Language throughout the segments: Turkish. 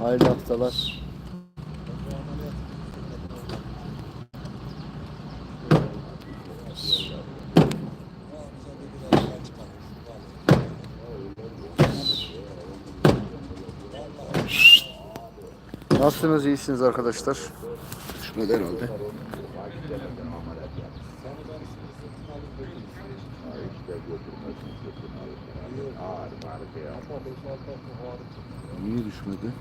Hayırlı haftalar. Nasılsınız? İyisiniz arkadaşlar. Düşmedi herhalde. Niye düşmedi?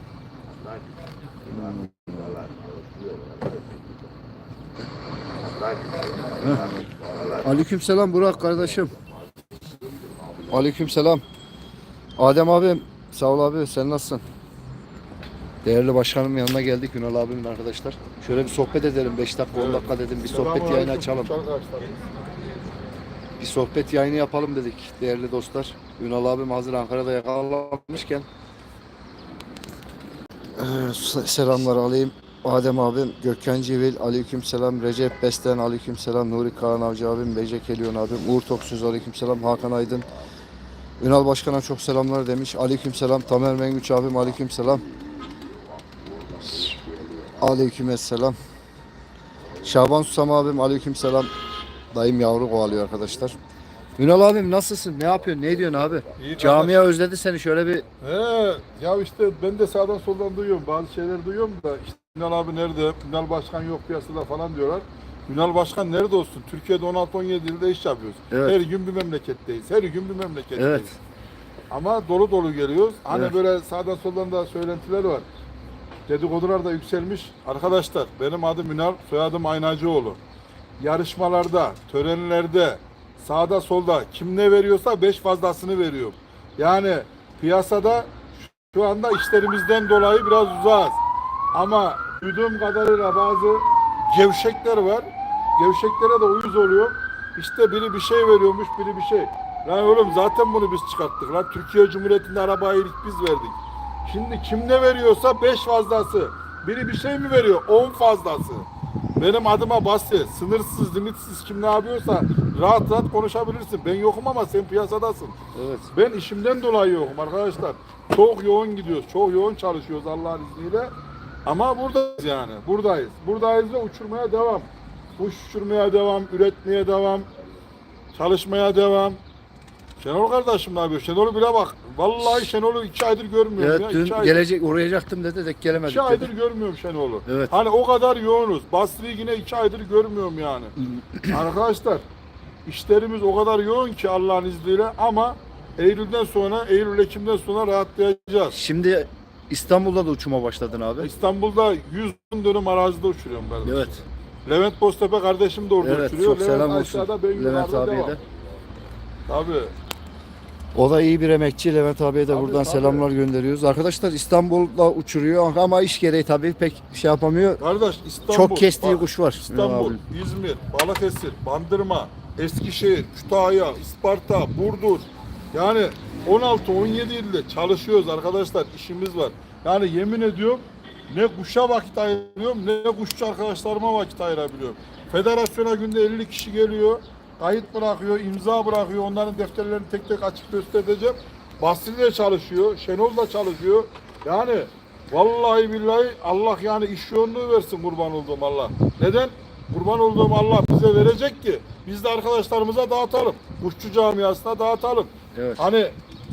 Aleykümselam Burak kardeşim. Aleykümselam. Adem abim, sağ ol abi. Sen nasılsın? Değerli başkanım yanına geldik Ünal abimin arkadaşlar. Şöyle bir sohbet edelim 5 dakika 10 dakika dedim bir sohbet yayını açalım. Bir sohbet yayını yapalım dedik değerli dostlar. Ünal abim hazır Ankara'da yakalanmışken. Se- selamlar alayım. Adem abim, Gökhan Civil, aleyküm selam. Recep Besten, aleyküm selam. Nuri Kaan Avcı abim, Becek Elyon abim, Uğur Toksuz, aleyküm selam. Hakan Aydın, Ünal Başkan'a çok selamlar demiş. Aleyküm selam. Tamer Mengüç abim, aleyküm selam. Aleyküm selam. Şaban Susam abim, aleyküm selam. Dayım yavru kovalıyor arkadaşlar. Ünal abim nasılsın? Ne yapıyorsun? Ne diyorsun abi? İyi Camia özledi seni. Şöyle bir He, ya işte ben de sağdan soldan duyuyorum. Bazı şeyler duyuyorum da işte Ünal abi nerede? Ünal Başkan yok piyasada falan diyorlar. Ünal Başkan nerede olsun? Türkiye'de 16-17 yılda iş yapıyoruz. Evet. Her gün bir memleketteyiz. Her gün bir memleketteyiz. Evet. Ama dolu dolu geliyoruz. Hani Evet. böyle sağdan soldan da söylentiler var. Dedikodular da yükselmiş. Arkadaşlar benim adım Ünal, soyadım Aynacıoğlu. Yarışmalarda, törenlerde, sağda solda kim ne veriyorsa beş fazlasını veriyorum. Yani piyasada şu anda işlerimizden dolayı biraz uzağız. Ama duyduğum kadarıyla bazı gevşekler var. Gevşeklere de uyuz oluyor. İşte biri bir şey veriyormuş, biri bir şey. Lan oğlum zaten bunu biz çıkarttık. Lan Türkiye Cumhuriyeti'nde arabayı ilk biz verdik. Şimdi kim ne veriyorsa 5 fazlası. Biri bir şey mi veriyor? 10 fazlası. Benim adıma Basri. Sınırsız, limitsiz kim ne yapıyorsa rahat rahat konuşabilirsin. Ben yokum ama sen piyasadasın. Evet. Ben işimden dolayı yokum arkadaşlar. Çok yoğun gidiyoruz. Çok yoğun çalışıyoruz Allah'ın izniyle. Ama buradayız yani. Buradayız. Buradayız ve uçurmaya devam. Kuş uçurmaya devam, üretmeye devam, çalışmaya devam. Şenol kardeşim ne yapıyor? Şenol'u bile bak. Vallahi Şenol'u iki aydır görmüyorum Evet ya. dün iki aydır. gelecek uğrayacaktım dedi de gelemedik. İki aydır dedi. görmüyorum Şenol'u. Evet. Hani o kadar yoğunuz. Basri'yi yine iki aydır görmüyorum yani. Arkadaşlar işlerimiz o kadar yoğun ki Allah'ın izniyle ama Eylül'den sonra, Eylül Ekim'den sonra rahatlayacağız. Şimdi İstanbul'da da uçuma başladın abi. İstanbul'da 100 bin dönüm arazide uçuruyorum ben. Evet. Levent Boztepe kardeşim de orada Evet uçuruyor. çok selam olsun. ben Levent abiye devam. de. Tabii. O da iyi bir emekçi. Levent abiye de buradan selamlar gönderiyoruz. Arkadaşlar İstanbul'da uçuruyor ama iş gereği tabii pek şey yapamıyor. Kardeş İstanbul. Çok kestiği bak, kuş var. İstanbul, abi. İzmir, Balıkesir, Bandırma, Eskişehir, Kütahya, Isparta, Burdur. Yani 16-17 ilde çalışıyoruz arkadaşlar. işimiz var. Yani yemin ediyorum ne kuşa vakit ayırıyorum ne kuşçu arkadaşlarıma vakit ayırabiliyorum. Federasyona günde 50 kişi geliyor. Kayıt bırakıyor, imza bırakıyor. Onların defterlerini tek tek açıp göstereceğim. Basri de çalışıyor, Şenol da çalışıyor. Yani vallahi billahi Allah yani iş yoğunluğu versin kurban olduğum Allah. Neden? Kurban olduğum Allah bize verecek ki biz de arkadaşlarımıza dağıtalım. Kuşçu camiasına dağıtalım. Evet. Hani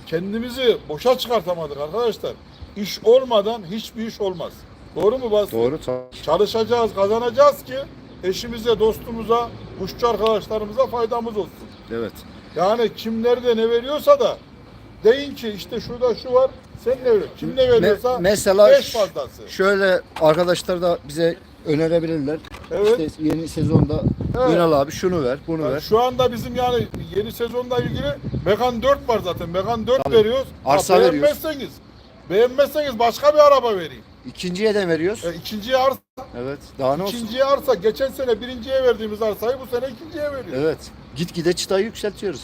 kendimizi boşa çıkartamadık arkadaşlar. İş olmadan hiçbir iş olmaz. Doğru mu Basri? Doğru. Çalışacağız, kazanacağız ki eşimize, dostumuza, kuşçu arkadaşlarımıza faydamız olsun. Evet. Yani kim nerede ne veriyorsa da deyin ki işte şurada şu var, sen ne veriyorsun? Kim ne veriyorsa Me- mesela beş fazlası. Şöyle arkadaşlar da bize önerebilirler. Evet. İşte yeni sezonda Evet. Ünal abi şunu ver, bunu Yani ver. şu anda bizim yani yeni sezonla ilgili Megan 4 var zaten. Megan 4 Tabii. veriyoruz. Arsa Ha, veriyoruz. beğenmezseniz, beğenmezseniz başka bir araba vereyim. İkinciye de veriyoruz. E, ikinciye arsa, Evet. Daha ne olsun? ikinciye arsa. Geçen sene birinciye verdiğimiz arsayı bu sene ikinciye veriyoruz. Evet. Gitgide çıtayı yükseltiyoruz.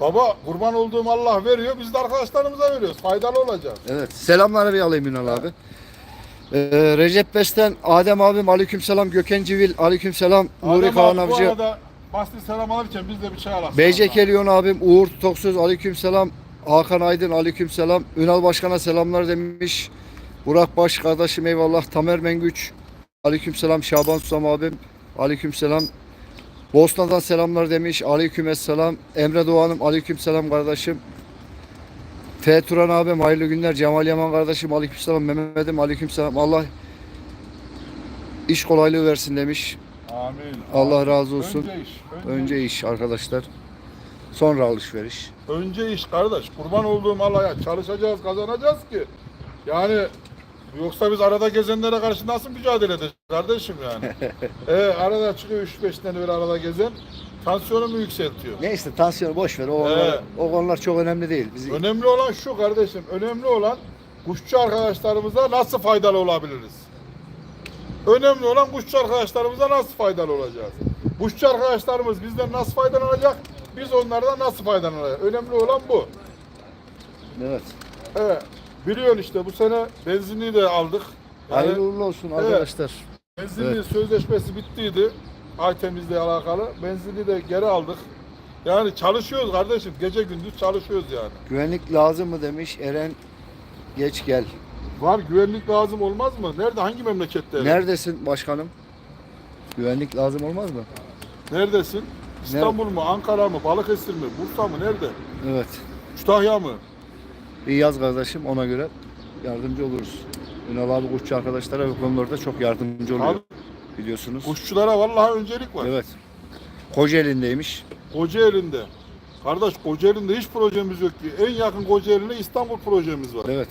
Baba kurban olduğum Allah veriyor. Biz de arkadaşlarımıza veriyoruz. Faydalı olacağız. Evet. Selamları bir alayım Ünal abi. Ee, Recep Besten, Adem abim, aleykümselam. Gökhan Civil, aleykümselam. Nuri Adem Kaan abi, Bu Avcı. arada Basri selam alırken biz de bir çay alalım. Beycek Elyon abim, Uğur Toksöz, aleykümselam. Hakan Aydın, aleykümselam. Ünal Başkan'a selamlar demiş. Burak Baş kardeşim eyvallah. Tamer Mengüç. Aleykümselam Şaban Susam abim. Aleykümselam. Bosna'dan selamlar demiş. Aleykümselam. Emre Doğan'ım aleykümselam kardeşim. F. Turan abim hayırlı günler. Cemal Yaman kardeşim aleykümselam. Mehmet'im aleykümselam. Allah iş kolaylığı versin demiş. Amin. Allah razı olsun. Önce iş. Önce, Önce iş arkadaşlar. Sonra alışveriş. önce iş kardeş. Kurban olduğum Allah'a çalışacağız, kazanacağız ki. Yani yoksa biz arada gezenlere karşı nasıl mücadele edeceğiz kardeşim yani? ee, arada çıkıyor 3-5 tane böyle arada gezen tansiyonumu yükseltiyor. Neyse tansiyon boş ver. O, konular, o konular çok önemli değil. Bizi Önemli olan şu kardeşim, önemli olan kuşçu arkadaşlarımıza nasıl faydalı olabiliriz? Önemli olan kuşçu arkadaşlarımıza nasıl faydalı olacağız? Kuşçu arkadaşlarımız bizden nasıl faydalanacak? Biz onlardan nasıl faydalanacağız? Önemli olan bu. Evet. Evet. Biliyorsun işte bu sene benzinliği de aldık. Yani Hayırlı uğurlu olsun Evet. arkadaşlar. benzinliğin sözleşmesi bittiydi. Aytemizle alakalı. Benzinliği de geri aldık. Yani çalışıyoruz kardeşim. Gece gündüz çalışıyoruz yani. Güvenlik lazım mı demiş Eren. Geç gel. Var güvenlik lazım olmaz mı? Nerede? Hangi memlekette? Neredesin başkanım? Güvenlik lazım olmaz mı? Neredesin? İstanbul mu, Ankara mı, Balıkesir mi, Bursa mı? Nerede? Evet. Kütahya mı? Bir yaz kardeşim ona göre yardımcı oluruz. Ünal abi kuşçu arkadaşlara bu konularda çok yardımcı oluyor Abi, biliyorsunuz. kuşçulara vallahi öncelik var. Evet. Kocaeli'ndeymiş. Kocaeli'nde. Kardeş Kocaeli'nde hiç projemiz yok ki. En yakın Kocaeli'ne İstanbul projemiz var. Evet.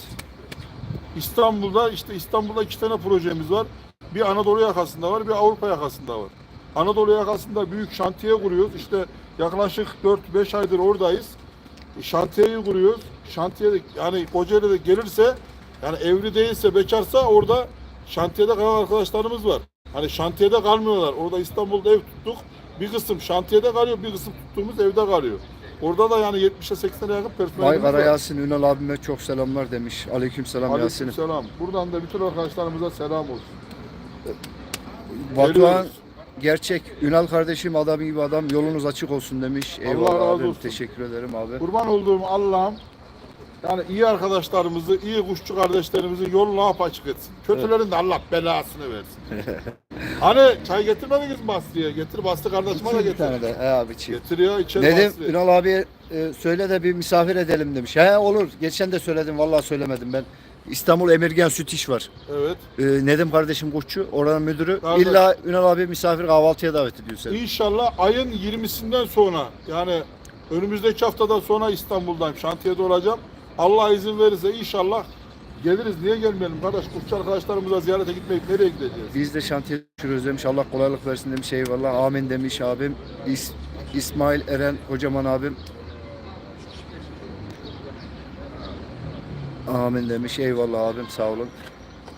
İstanbul'da işte İstanbul'da iki tane projemiz var. Bir Anadolu yakasında var, bir Avrupa yakasında var. Anadolu yakasında büyük şantiye kuruyoruz. İşte yaklaşık 4-5 aydır oradayız. Şantiyeyi kuruyoruz. Şantiyede yani Kocaeli'de gelirse yani evli değilse bekarsa orada şantiyede kalan arkadaşlarımız var. Hani şantiyede kalmıyorlar. Orada İstanbul'da ev tuttuk. Bir kısım şantiyede kalıyor, bir kısım tuttuğumuz evde kalıyor. Orada da yani 70'e 80'e yakın personelimiz Vay Kara var. Yasin Ünal abime çok selamlar demiş. Aleyküm selam Yasin'im. Aleykümselam. Buradan da bütün arkadaşlarımıza selam olsun. Batuhan Geliyoruz. Gerçek Ünal kardeşim adam gibi adam yolunuz açık olsun demiş. Allah Eyvallah razı abim. olsun. Teşekkür ederim abi. Kurban olduğum Allah'ım yani iyi arkadaşlarımızı, iyi kuşçu kardeşlerimizi yolunu hap açık etsin. Kötülerin de Allah belasını versin. hani çay getirmediniz mi Basri'ye? Getir Basri kardeşime de Bir getir. tane de he abi çiğ. Getir ya içeri Nedim Basri. Ünal abiye e, söyle de bir misafir edelim demiş. He olur. Geçen de söyledim vallahi söylemedim ben. İstanbul Emirgen Süt İş var. Evet. E, Nedim kardeşim kuşçu, oranın müdürü. Kardeş. İlla Ünal abi misafir kahvaltıya davet ediyor seni. İnşallah ayın 20'sinden sonra yani önümüzdeki haftadan sonra İstanbul'dayım. Şantiyede olacağım. Allah izin verirse inşallah geliriz. Niye gelmeyelim kardeş? Kuşçu arkadaşlarımıza ziyarete gitmeyip nereye gideceğiz? Biz de şantiye düşürüyoruz demiş. Allah kolaylık versin demiş. Eyvallah. Amin demiş abim. İs- İsmail Eren kocaman abim. Amin demiş. Eyvallah abim sağ olun.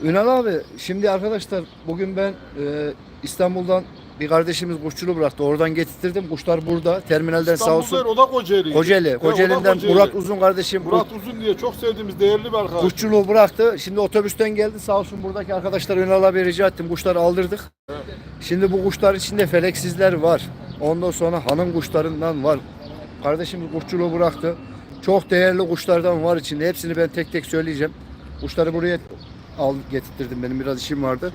Ünal abi şimdi arkadaşlar bugün ben e, İstanbul'dan bir kardeşimiz kuşçulu bıraktı. Oradan getirttirdim. Kuşlar burada. Terminalden sağ İstanbul'da olsun. o da Kocaeli. Kocaeli. Kocaeli'nden Kocaeli. Murat Uzun kardeşim. Murat Uzun diye çok sevdiğimiz değerli bir arkadaş. Kuşçuluğu bıraktı. Şimdi otobüsten geldi. Sağ olsun buradaki arkadaşlar Ünal abi rica ettim. Kuşları aldırdık. Şimdi bu kuşlar içinde feleksizler var. Ondan sonra hanım kuşlarından var. Kardeşimiz kuşçuluğu bıraktı. Çok değerli kuşlardan var içinde. Hepsini ben tek tek söyleyeceğim. Kuşları buraya al getirttirdim. Benim biraz işim vardı.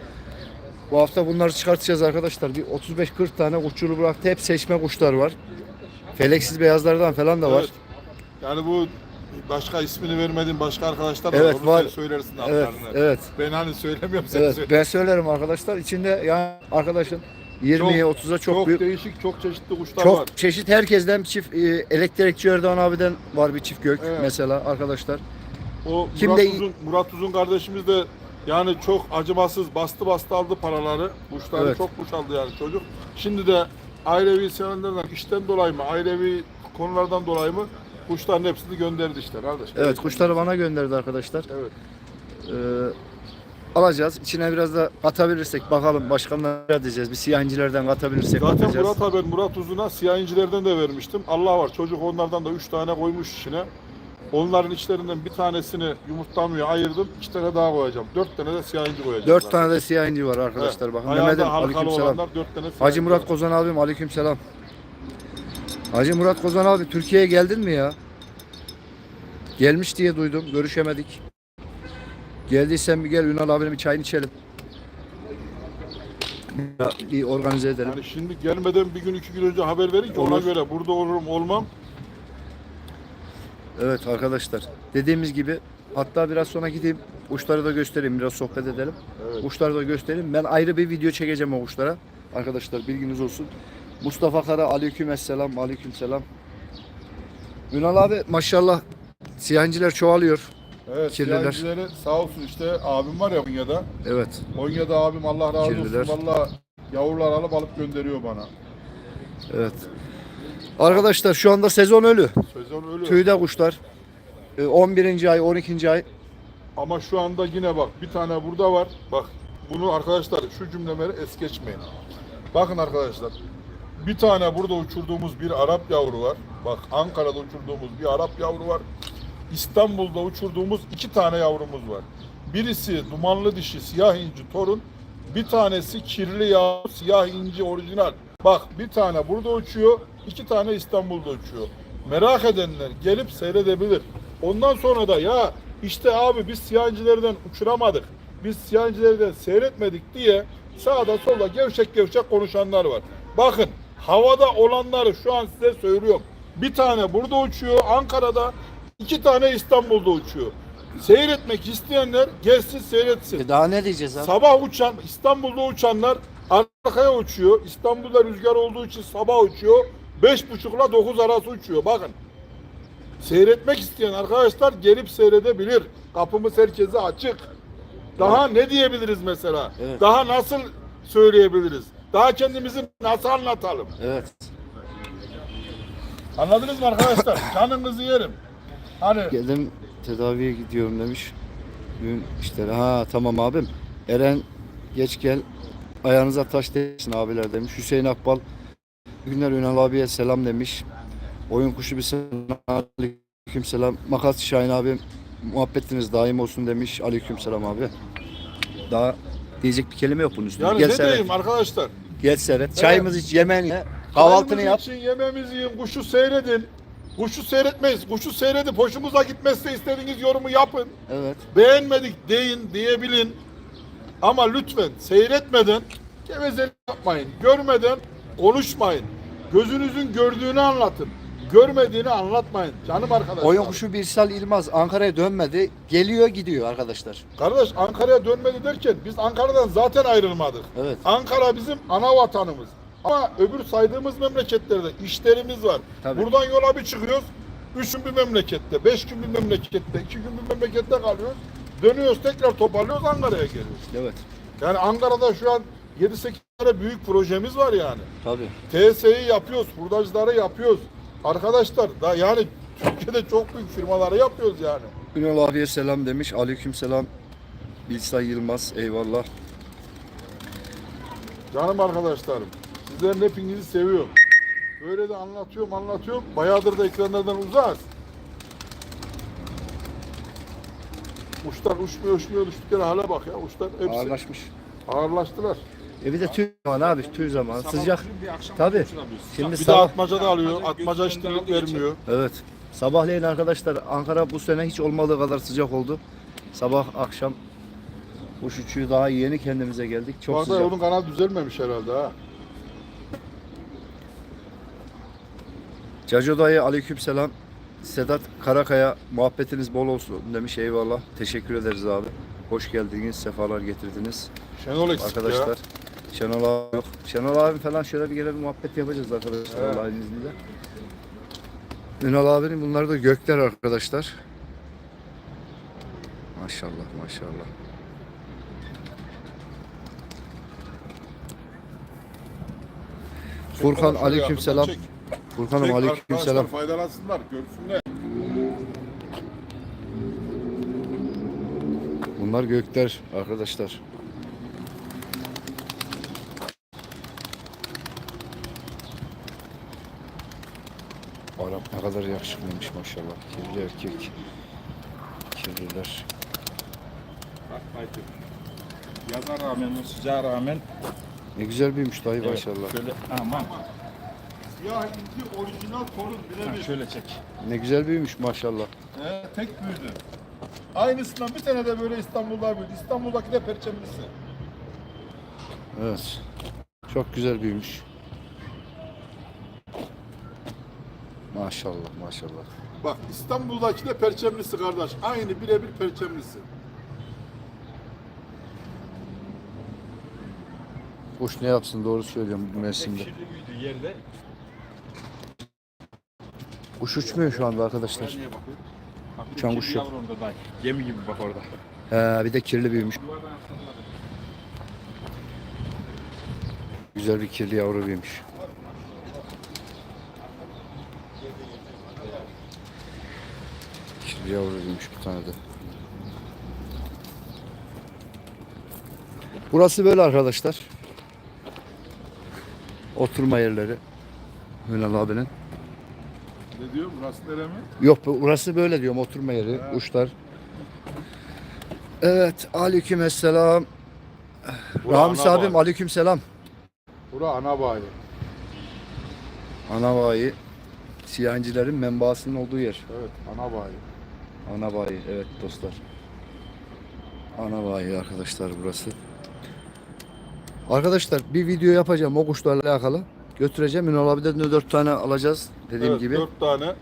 Bu hafta bunları çıkartacağız arkadaşlar. Bir 35-40 tane kuşçuluğu bıraktı. Hep seçme kuşlar var. Feleksiz beyazlardan falan da var. Evet. Yani bu başka ismini vermediğim başka arkadaşlar Evet, var. sen söylersin Evet, evet. Ben hani söylemiyorum sen Evet, söyle. ben söylerim arkadaşlar. İçinde yani arkadaşın 20'ye 30'a çok, çok büyük. değişik, çok çeşitli kuşlar Çok var. çeşit herkesten çift e, elektrikçi Erdoğan abiden var bir çift gök Evet. mesela arkadaşlar. O Kim Murat de- Uzun, Murat Uzun kardeşimiz de yani çok acımasız bastı bastı aldı paraları. Kuşları Evet. çok kuş aldı yani çocuk. Şimdi de ailevi sevenlerden işten dolayı mı, ailevi konulardan dolayı mı kuşların hepsini gönderdi işte kardeş. Evet kuşları bana gönderdi arkadaşlar. Evet. Ee, alacağız. İçine biraz da katabilirsek bakalım başkanlar diyeceğiz. Bir siyah incilerden katabilirsek Zaten katacağız. Murat abi Murat Uzun'a siyah incilerden de vermiştim. Allah var çocuk onlardan da 3 tane koymuş içine. Onların içlerinden bir tanesini yumurtlamıyor ayırdım. 2 tane daha koyacağım. 4 tane de siyah inci koyacağım. 4 zaten. tane de siyah inci var arkadaşlar Evet. bakın. Mehmet'im aleykümselam. olanlar 4 tane siyah Hacı Murat var. Kozan abim aleykümselam. Hacı Murat Kozan abi Türkiye'ye geldin mi ya? Gelmiş diye duydum. Görüşemedik. Geldiysen bir gel Ünal abinin bir çayını içelim. Ya, bir organize edelim. Yani şimdi gelmeden bir gün iki gün önce haber verin ki ona Olur. göre burada olurum olmam. Evet arkadaşlar dediğimiz gibi hatta biraz sonra gideyim kuşları da göstereyim biraz sohbet edelim. Evet. Kuşları da göstereyim. Ben ayrı bir video çekeceğim o kuşlara. Arkadaşlar bilginiz olsun. Mustafa Kara aleyküm esselam aleyküm selam. Ünal abi maşallah siyahinciler çoğalıyor. Evet, Kirliler. siyahincileri sağ olsun işte abim var ya Konya'da. Evet. Konya'da abim Allah razı Kirliler. olsun. Valla yavrular alıp alıp gönderiyor bana. Evet. Arkadaşlar şu anda sezon ölü. Sezon ölüyor. Tüyde kuşlar. Ee, 11. ay 12. ay. Ama şu anda yine bak bir tane burada var. Bak bunu arkadaşlar şu cümleleri es geçmeyin. Bakın arkadaşlar. Bir tane burada uçurduğumuz bir Arap yavru var. Bak Ankara'da uçurduğumuz bir Arap yavru var. İstanbul'da uçurduğumuz iki tane yavrumuz var. Birisi dumanlı dişi siyah inci torun. Bir tanesi kirli yavru siyah inci orijinal. Bak bir tane burada uçuyor. iki tane İstanbul'da uçuyor. Merak edenler gelip seyredebilir. Ondan sonra da ya işte abi biz siyahincilerden uçuramadık. Biz siyahincilerden seyretmedik diye sağda solda gevşek gevşek konuşanlar var. Bakın havada olanları şu an size söylüyorum. Bir tane burada uçuyor Ankara'da, iki tane İstanbul'da uçuyor. Seyretmek isteyenler gelsin seyretsin. E, daha ne diyeceğiz abi? Sabah uçan, İstanbul'da uçanlar arkaya uçuyor. İstanbul'da rüzgar olduğu için sabah uçuyor. Beş buçukla dokuz arası uçuyor. Bakın. Seyretmek isteyen arkadaşlar gelip seyredebilir. Kapımız herkese açık. Daha ne diyebiliriz mesela? Evet. Daha nasıl söyleyebiliriz? Daha kendimizi nasıl anlatalım? Evet. Anladınız mı arkadaşlar? Canınızı yerim. Hani Geldim tedaviye gidiyorum demiş. Dün işte ha tamam abim. Eren geç gel. Ayağınıza taş değsin abiler demiş. Hüseyin Akbal günler Ünal abiye selam demiş. Oyun kuşu bir selam. Selam. Makas Şahin abi muhabbetiniz daim olsun demiş. Aleyküm selam abi. Daha diyecek bir kelime yok bunun üstünde. yani gel ne seyret. diyeyim arkadaşlar? Gel seyret. Çayımızı iç, yemeğini ye. Kahvaltını Çayımızı yap. için yemeğimizi yiyin, kuşu seyredin. Kuşu seyretmeyiz. Kuşu seyredip hoşumuza gitmezse istediğiniz yorumu yapın. Evet. Beğenmedik deyin, diyebilin. Ama lütfen seyretmeden gevezelik yapmayın. Görmeden konuşmayın. Gözünüzün gördüğünü anlatın. Görmediğini anlatmayın. Canım arkadaşlar. Oyun kuşu Birsal İlmaz Ankara'ya dönmedi. Geliyor gidiyor arkadaşlar. Kardeş Ankara'ya dönmedi derken biz Ankara'dan zaten ayrılmadık. Evet. Ankara bizim ana vatanımız. Ama öbür saydığımız memleketlerde işlerimiz var. Tabii. Buradan yola bir çıkıyoruz. Üç gün bir memlekette, beş gün bir memlekette, iki gün bir memlekette kalıyoruz. Dönüyoruz tekrar toparlıyoruz Ankara'ya geliyoruz. Evet. Yani Ankara'da şu an 7-8 tane büyük projemiz var yani. Tabii. TSE'yi yapıyoruz, hurdacıları yapıyoruz. Arkadaşlar da yani Türkiye'de çok büyük firmaları yapıyoruz yani. Ünal abiye selam demiş. Aleyküm selam. Bilsay Yılmaz. Eyvallah. Canım arkadaşlarım, sizlerin hepinizi seviyorum. Böyle de anlatıyorum, anlatıyorum. Bayağıdır da ekranlardan uzağız. Uçlar uçmuyor, uçmuyor, düştükleri hale bak ya. Uçlar hepsi Ağırlaşmış. ağırlaştılar. E bir de tüy zaman abi. Tüy zaman. Sıcak. Tabii. Şimdi Bir de sabah. atmaca da alıyor. Atmaca işlerini vermiyor. Evet. Sabahleyin arkadaşlar Ankara bu sene hiç olmadığı kadar sıcak oldu. Sabah akşam kuş uçuyor daha yeni kendimize geldik. Bu Çok arada sıcak. yolun kanalı düzelmemiş herhalde ha. Caco dayı aleyküm selam. Sedat Karakaya muhabbetiniz bol olsun demiş eyvallah. Teşekkür ederiz abi. Hoş geldiniz, sefalar getirdiniz. Şenol eksik Arkadaşlar ya. Şenol abi yok. Şenol abi falan şöyle bir gelelim muhabbet yapacağız arkadaşlar Evet. Allah'ın izniyle. Ünal abinin bunlar da gökler arkadaşlar. Maşallah maşallah. Furkan Şöyle aleyküm yakından selam. çek. Furkan'ım Çek aleyküm arkadaşlar, selam. Faydalansınlar, görsünler. Bunlar gökler arkadaşlar. Arap ne kadar yakışıklıymış maşallah. Kirli erkek. Kirliler. Bak Baytür. Yaza rağmen, sıcağa rağmen Ne güzel büyümüş dayı maşallah. şöyle aman Siyah inci orijinal torun birebir. şöyle çek. Ne güzel büyümüş maşallah. He, tek büyüdü. Aynısından bir tane de böyle İstanbul'da büyüdü. İstanbul'daki de perçemlisi. Evet. Çok güzel büyümüş. Maşallah maşallah. Bak İstanbul'daki de perçemlisi kardeş. Aynı birebir perçemlisi. Kuş ne yapsın doğru söylüyorum bu mevsimde. Ekşili büyüdü yerde. Kuş uçmuyor şu anda arkadaşlar. Uçan kuş yok. Gemi gibi bak orada. He, bir de kirli büyümüş. Güzel bir kirli yavru büyümüş. Kirli yavru büyümüş bir tane de. Burası böyle arkadaşlar. Oturma yerleri. Ünal abinin. Burası nere mi? Yok bu- burası böyle diyorum oturma yeri, uçlar. Evet, aleykümselam. Bura Ramiz ana abim bayi. aleykümselam. Bura ana bayi. Anavayi siyahincilerin menbaasının olduğu yer. Evet ana bayi. Anavayi evet dostlar. Anavayi arkadaşlar burası. Arkadaşlar bir video yapacağım o kuşlarla alakalı. Götüreceğim. Abiden de 4 tane alacağız dediğim evet, gibi. Dört tane.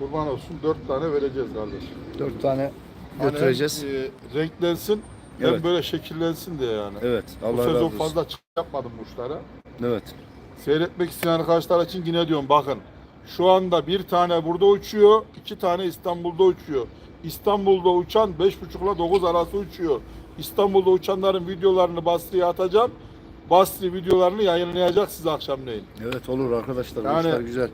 Kurban olsun dört tane vereceğiz kardeşim. 4 tane Hani götüreceğiz. hem, e, renklensin hem Evet. böyle şekillensin diye yani. Evet. Bu Allah razı sezon olsun. fazla çık yapmadım kuşlara. Evet. Seyretmek isteyen arkadaşlar için yine diyorum bakın. Şu anda bir tane burada uçuyor, iki tane İstanbul'da uçuyor. İstanbul'da uçan 5.5 ile 9 arası uçuyor. İstanbul'da uçanların videolarını Basri'ye atacağım. Basri videolarını yayınlayacak size akşamleyin. Evet olur arkadaşlar. Yani- kuşlar güzel.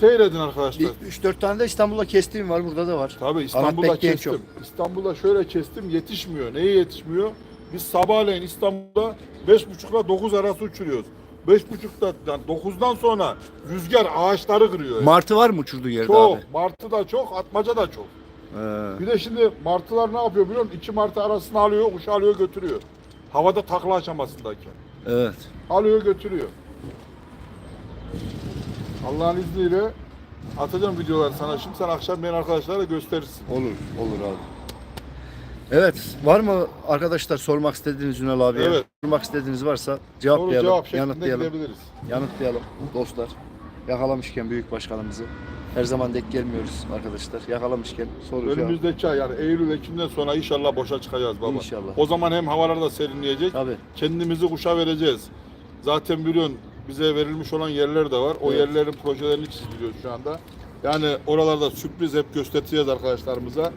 Seyredin arkadaşlar. 3-4 tane de İstanbul'da kestiğim var. Burada da var. Tabii İstanbul'da pek değil kestim. çok. İstanbul'da şöyle kestim yetişmiyor. Neye yetişmiyor? Biz sabahleyin İstanbul'da 5.30 ile 9 arası uçuruyoruz. 5.30'da yani 9'dan sonra rüzgar ağaçları kırıyor. Martı var mı uçurduğu yerde çok. abi? Martı da çok, atmaca da çok. Ee, Bir de şimdi martılar ne yapıyor biliyor musun? İki martı arasına alıyor, kuş alıyor götürüyor. Havada takla aşamasındayken. evet. Alıyor götürüyor. Allah'ın izniyle atacağım videoları sana şimdi. Sen akşam benim arkadaşlara gösterirsin. Olur. Olur abi. Evet. Var mı arkadaşlar sormak istediğiniz Ünal abiye? Evet. Sormak istediğiniz varsa Soru cevaplayalım. cevap şeklinde yanıtlayalım. gidebiliriz. Yanıtlayalım dostlar. Yakalamışken büyük başkanımızı. Her zaman denk gelmiyoruz arkadaşlar. Yakalamışken soru cevap. Önümüzdeki ay yani Eylül Ekim'den sonra inşallah boşa çıkacağız baba. İnşallah. O zaman hem havalar da serinleyecek. Tabii. Kendimizi kuşa vereceğiz. Zaten biliyorsun bize verilmiş olan yerler de var. O Evet. yerlerin projelerini çiziliyor şu anda. Yani oralarda sürpriz hep göstereceğiz arkadaşlarımıza.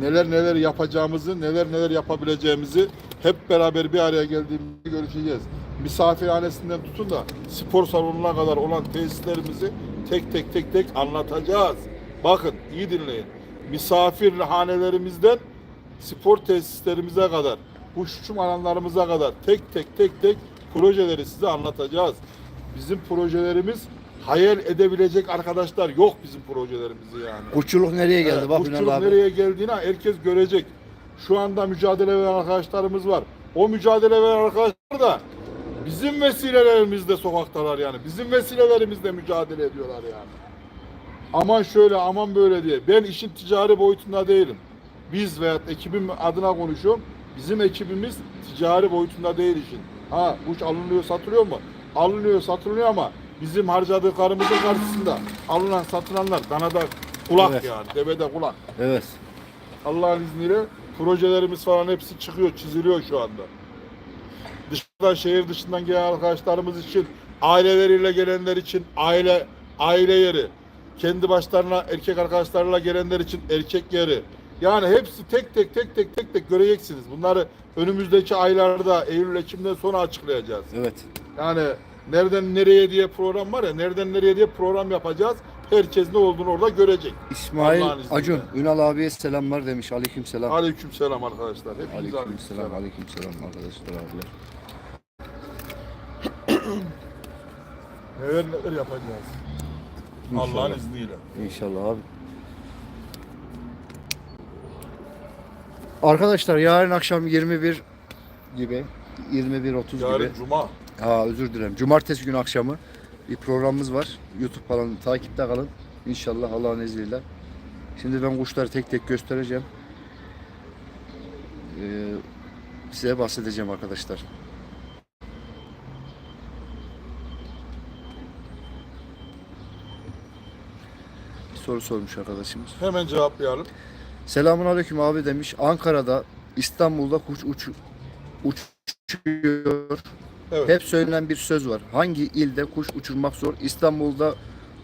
Neler neler yapacağımızı, neler neler yapabileceğimizi hep beraber bir araya geldiğimizde görüşeceğiz. Misafirhanesinden tutun da spor salonuna kadar olan tesislerimizi tek tek tek tek anlatacağız. Bakın iyi dinleyin. Misafirhanelerimizden spor tesislerimize kadar, kuş uçum alanlarımıza kadar tek tek tek tek projeleri size anlatacağız. Bizim projelerimiz hayal edebilecek arkadaşlar yok bizim projelerimizi yani. Kuşçuluk nereye geldi? Evet, Bak kuşçuluk Ünal abi. nereye geldiğini herkes görecek. Şu anda mücadele veren arkadaşlarımız var. O mücadele veren arkadaşlar da bizim vesilelerimizde sokaktalar yani. Bizim vesilelerimizle mücadele ediyorlar yani. Aman şöyle aman böyle diye. Ben işin ticari boyutunda değilim. Biz veya ekibim adına konuşuyorum. Bizim ekibimiz ticari boyutunda değil işin. Ha kuş alınıyor satılıyor mu? Alınıyor satılıyor ama bizim harcadıklarımızın karşısında alınan satılanlar danada kulak Evet. yani devede kulak. Evet. Allah'ın izniyle projelerimiz falan hepsi çıkıyor, çiziliyor şu anda. Dışarıdan, şehir dışından gelen arkadaşlarımız için, aileleriyle gelenler için aile aile yeri. Kendi başlarına erkek arkadaşlarıyla gelenler için erkek yeri. Yani hepsi tek tek tek tek tek tek göreceksiniz. Bunları önümüzdeki aylarda Eylül Ekim'den sonra açıklayacağız. Evet. Yani nereden nereye diye program var ya, nereden nereye diye program yapacağız. Herkes ne olduğunu orada görecek. İsmail. Acun. Ünal abiye selamlar demiş. Aleyküm selam. Aleyküm selam arkadaşlar. Hepinize Aleyküm aleyküm selam. Aleyküm selam arkadaşlar abiler. Neler neler yapacağız. Allah'ın izniyle. İnşallah abi. Arkadaşlar yarın akşam 21 gibi 21.30 gibi. Yarın cuma. Ha özür dilerim. Cumartesi günü akşamı bir programımız var. YouTube kanalını takipte kalın. İnşallah Allah'ın izniyle. Şimdi ben kuşları tek tek göstereceğim. Ee, size bahsedeceğim arkadaşlar. Bir soru sormuş arkadaşımız. Hemen cevaplayalım. Selamun aleyküm abi demiş. Ankara'da, İstanbul'da kuş uç, uçuyor. Evet. Hep söylenen bir söz var. Hangi ilde kuş uçurmak zor? İstanbul'da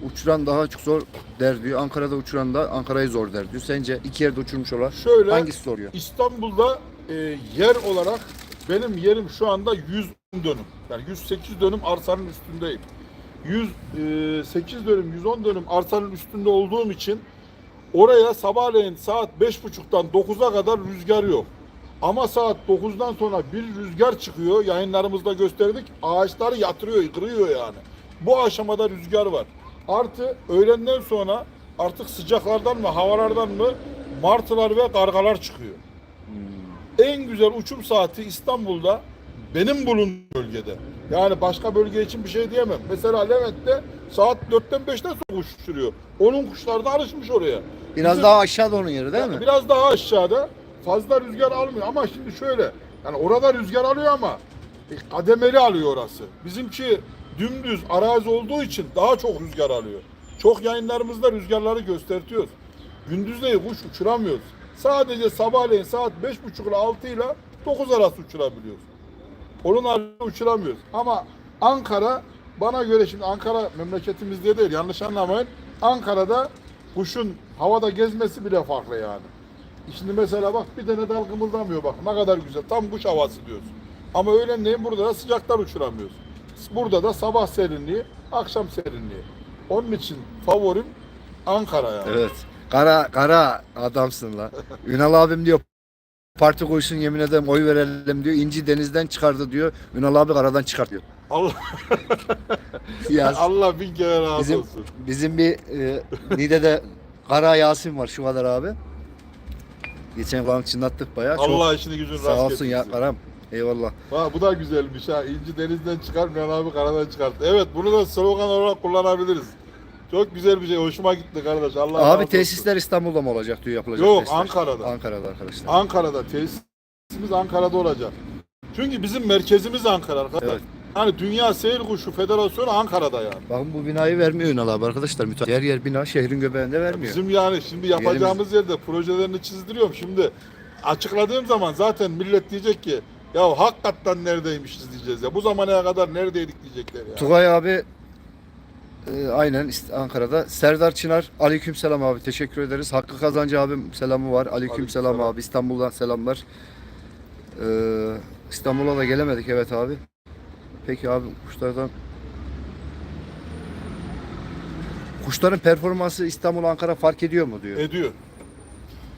uçuran daha çok zor der diyor. Ankara'da uçuran da Ankara'yı zor der diyor. Sence iki yerde uçurmuş olan Şöyle hangisi soruyor? İstanbul'da e, yer olarak benim yerim şu anda 100 dönüm. Yani 108 dönüm arsanın üstündeyim. 108 dönüm, 110 dönüm arsanın üstünde olduğum için oraya sabahleyin saat 5.30'dan 9'a kadar rüzgar yok. Ama saat 9'dan sonra bir rüzgar çıkıyor. Yayınlarımızda gösterdik. Ağaçları yatırıyor, kırıyor yani. Bu aşamada rüzgar var. Artı öğlenden sonra artık sıcaklardan mı, havalardan mı martılar ve kargalar çıkıyor. En güzel uçum saati İstanbul'da benim bulunduğum bölgede. Yani başka bölge için bir şey diyemem. Mesela Levent'te saat 4'ten 5'ten sonra kuş uçuruyor. Onun kuşları da alışmış oraya. Biraz Bizim- daha aşağıda onun yeri değil yani mi? Biraz daha aşağıda fazla rüzgar almıyor ama şimdi şöyle yani orada rüzgar alıyor ama e, kademeli alıyor orası. Bizimki dümdüz arazi olduğu için daha çok rüzgar alıyor. Çok yayınlarımızda rüzgarları göstertiyoruz. Gündüzleyi kuş uçuramıyoruz. Sadece sabahleyin saat 5.30 ile 6 ile 9 arası uçurabiliyoruz. Onun haricinde uçuramıyoruz. Ama Ankara bana göre şimdi Ankara memleketimiz diye değil yanlış anlamayın. Ankara'da kuşun havada gezmesi bile farklı yani. Şimdi mesela bak bir tane dal kımıldamıyor bak ne kadar güzel tam kuş havası diyoruz. Ama öğlenleyin burada da sıcaklar uçuramıyoruz. Burada da sabah serinliği, akşam serinliği. Onun için favorim Ankara yani. Evet. Kara kara adamsın la. Ünal abim diyor parti koysun yemin ederim oy verelim diyor. İnci denizden çıkardı diyor. Ünal abi karadan çıkartıyor. Allah, Ya Allah bin kere razı bizim olsun. bizim bir e, Nide'de Kara Yasin var şu kadar abi. Geçen falan çınlattık bayağı. Çok Allah işini gücünü rast sağ olsun ya getirsin. karam. Eyvallah. Ha, bu da güzelmiş ha. İnci denizden çıkar, Mehmet abi karadan çıkart. Evet bunu da slogan olarak kullanabiliriz. Çok güzel bir şey. Hoşuma gitti kardeş. Allah razı Abi olsun. tesisler İstanbul'da mı olacak diyor yapılacak Yok, tesisler. Ankara'da. Ankara'da arkadaşlar. Ankara'da tesisimiz Ankara'da olacak. Çünkü bizim merkezimiz Ankara arkadaşlar. Evet. Yani Dünya Seyir Kuşu Federasyonu Ankara'da yani. Bakın bu binayı vermiyor Ünal abi arkadaşlar. Müteahhit. Yer yer bina şehrin göbeğinde vermiyor. Bizim yani şimdi yapacağımız yerde projelerini çizdiriyorum. Şimdi açıkladığım zaman zaten millet diyecek ki ya hakikaten neredeymişiz diyeceğiz ya. Bu zamana kadar neredeydik diyecekler ya. Tugay abi e, aynen Ankara'da. Serdar Çınar aleyküm selam abi teşekkür ederiz. Hakkı Kazancı abim selamı var. Aleyküm Aleyküm selam selam. abi İstanbul'dan selamlar. Ee, İstanbul'a da gelemedik evet abi. Peki abi kuşlardan Kuşların performansı İstanbul Ankara fark ediyor mu diyor. Ediyor.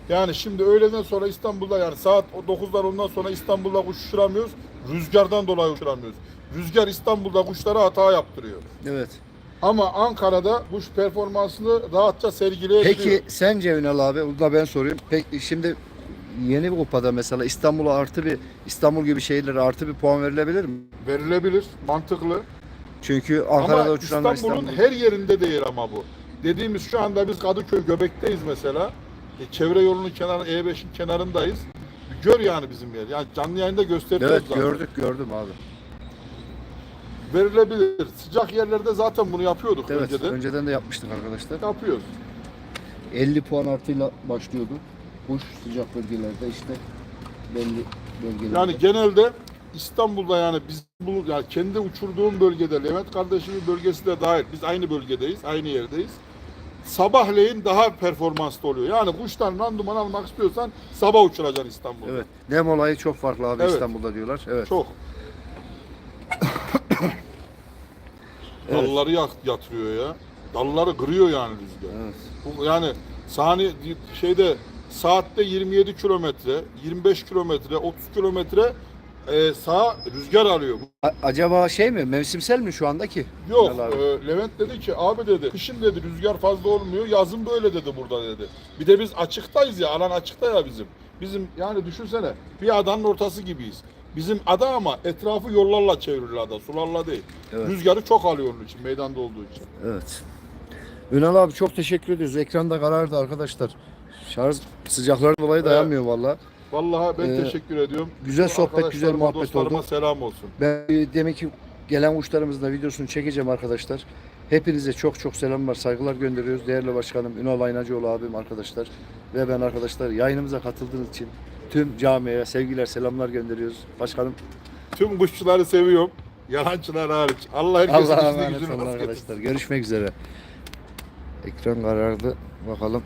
Yani şimdi öğleden sonra İstanbul'da yani saat 9'lar ondan sonra İstanbul'da kuş uçuramıyoruz. Rüzgardan dolayı uçuramıyoruz. Rüzgar İstanbul'da kuşlara hata yaptırıyor. Evet. Ama Ankara'da kuş performansını rahatça sergileyebiliyor. Peki sence Ünal abi, bunu da ben sorayım. Peki şimdi yeni bir kupada mesela İstanbul'a artı bir İstanbul gibi şehirlere artı bir puan verilebilir mi? verilebilir, mantıklı. Çünkü Ankara'da ama uçuranlar İstanbul'un İstanbul. her yerinde değil ama bu. Dediğimiz şu anda biz Kadıköy Göbek'teyiz mesela. E, çevre yolunun kenarı, E5'in kenarındayız. Gör yani bizim yer. Yani canlı yayında gösteriyoruz Evet zaten. gördük gördüm abi. Verilebilir. Sıcak yerlerde zaten bunu yapıyorduk Evet önceden. önceden de yapmıştık arkadaşlar. Yapıyoruz. 50 puan artıyla başlıyordu. Kuş sıcak bölgelerde işte belli bölgelerde. Yani genelde İstanbul'da yani biz bu yani kendi uçurduğum bölgede Levent kardeşimin bölgesi de dahil. Biz aynı bölgedeyiz, aynı yerdeyiz. Sabahleyin daha performanslı oluyor. Yani kuştan randıman almak istiyorsan sabah uçuracaksın İstanbul'da. Evet. Nem olayı çok farklı abi Evet. İstanbul'da diyorlar. Evet. Çok. Dalları yak- yatırıyor ya. Dalları kırıyor yani rüzgar. Evet. Bu yani saniye şeyde saatte 27 kilometre, 25 kilometre, 30 kilometre e, sağ rüzgar alıyor. A- acaba şey mi? Mevsimsel mi şu andaki? Yok, abi. e, Levent dedi ki abi dedi kışın dedi rüzgar fazla olmuyor, yazın böyle dedi burada dedi. Bir de biz açıktayız ya, alan açıkta ya bizim. Bizim yani düşünsene bir adanın ortası gibiyiz. Bizim ada ama etrafı yollarla çevrili ada, sularla değil. Evet. Rüzgarı çok alıyor onun için, meydanda olduğu için. Evet. Ünal abi çok teşekkür ediyoruz. Ekranda karardı arkadaşlar. Şarj sıcakların dolayı dayanmıyor valla. Vallahi ben Ee, teşekkür ediyorum. güzel sohbet, güzel muhabbet oldu. selam olsun. Ben demek ki gelen uçlarımızın da videosunu çekeceğim arkadaşlar. Hepinize çok çok selamlar, saygılar gönderiyoruz. Değerli başkanım Ünal Aynacıoğlu abim arkadaşlar ve ben arkadaşlar yayınımıza katıldığınız için tüm camiye sevgiler, selamlar gönderiyoruz. Başkanım Tüm kuşçuları seviyorum. Yalancılar hariç. Allah herkesin Allah'a işini emanet gücünü olun rast getirsin. arkadaşlar. Görüşmek üzere. Ekran karardı. Bakalım.